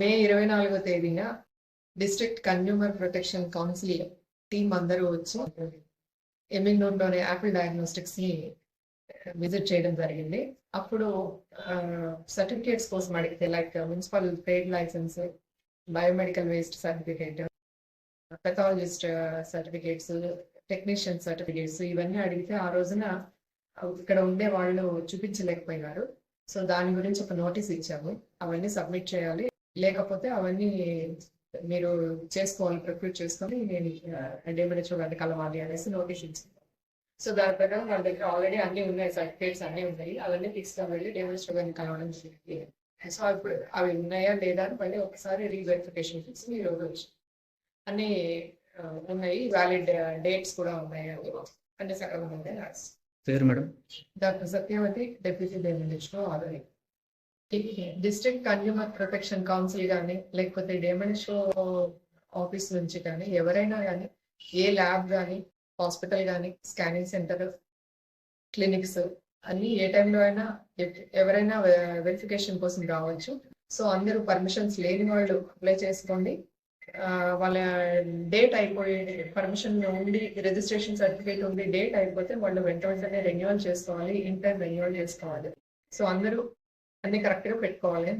మే ఇరవై నాలుగో తేదీన district consumer protection council team అందరూ వచ్చి ఎమిగ్నూర్లోని యాపిల్ డయాగ్నోస్టిక్స్ని విజిట్ చేయడం జరిగింది. అప్పుడు సర్టిఫికేట్స్ కోసం అడిగితే like municipal trade licence biomedical waste certificate pathologist certificates technician certificates ఇవన్నీ అడిగితే ఆ రోజున ఇక్కడ ఉండే వాళ్ళు చూపించలేకపోయినారు. సో దాని గురించి ఒక నోటీస్ ఇచ్చాము. అవన్నీ సబ్మిట్ చేయాలి. లేకపోతే అవన్నీ మీరు చేసుకోవాలి ప్రొక్యూర్ చేసుకొని నేను డేమిడిచో గారిని కలవాలి అనేసి నోటీస్ ఇచ్చింది సో దాని ప్రకారం వాళ్ళ దగ్గర ఆల్రెడీ అన్ని ఉన్నాయి సర్టిఫికేట్స్ అన్ని ఉన్నాయి అవన్నీ తీసుకొని వెళ్ళి డేమిడిచో గారిని కలవడం జరిగింది. సో ఇప్పుడు అవి ఉన్నాయా లేదా అని మళ్ళీ ఒకసారి రీవెరిఫికేషన్ చేసి మీరు వచ్చి అన్ని ఉన్నాయి వ్యాలిడ్ డేట్స్ కూడా ఉన్నాయి అవి. అన్ని సక్రమంగా పేరు madam? Doctor Satyavathi deputy డేమిడిచో already district consumer protection council కానీ లేకపోతే డేమిడిషో ఆఫీస్ నుంచి కానీ ఎవరైనా కానీ ఏ ల్యాబ్ కానీ హాస్పిటల్ కానీ స్కానింగ్ సెంటర్ క్లినిక్స్ అన్ని ఏ టైంలో అయినా ఎవరైనా వెరిఫికేషన్ కోసం రావచ్చు. సో అందరూ పర్మిషన్స్ లేని వాళ్ళు అప్లై చేసుకోండి. వాళ్ళ డేట్ అయిపోయి పర్మిషన్ ఉండి రిజిస్ట్రేషన్ సర్టిఫికేట్ ఉండి డేట్ అయిపోతే వాళ్ళు వెంట వెంటనే రెన్యువల్ చేసుకోవాలి ఇన్ టైం రెన్యువల్ చేసుకోవాలి. సో అందరూ అన్ని కరెక్ట్గా పెట్టుకోవాలి.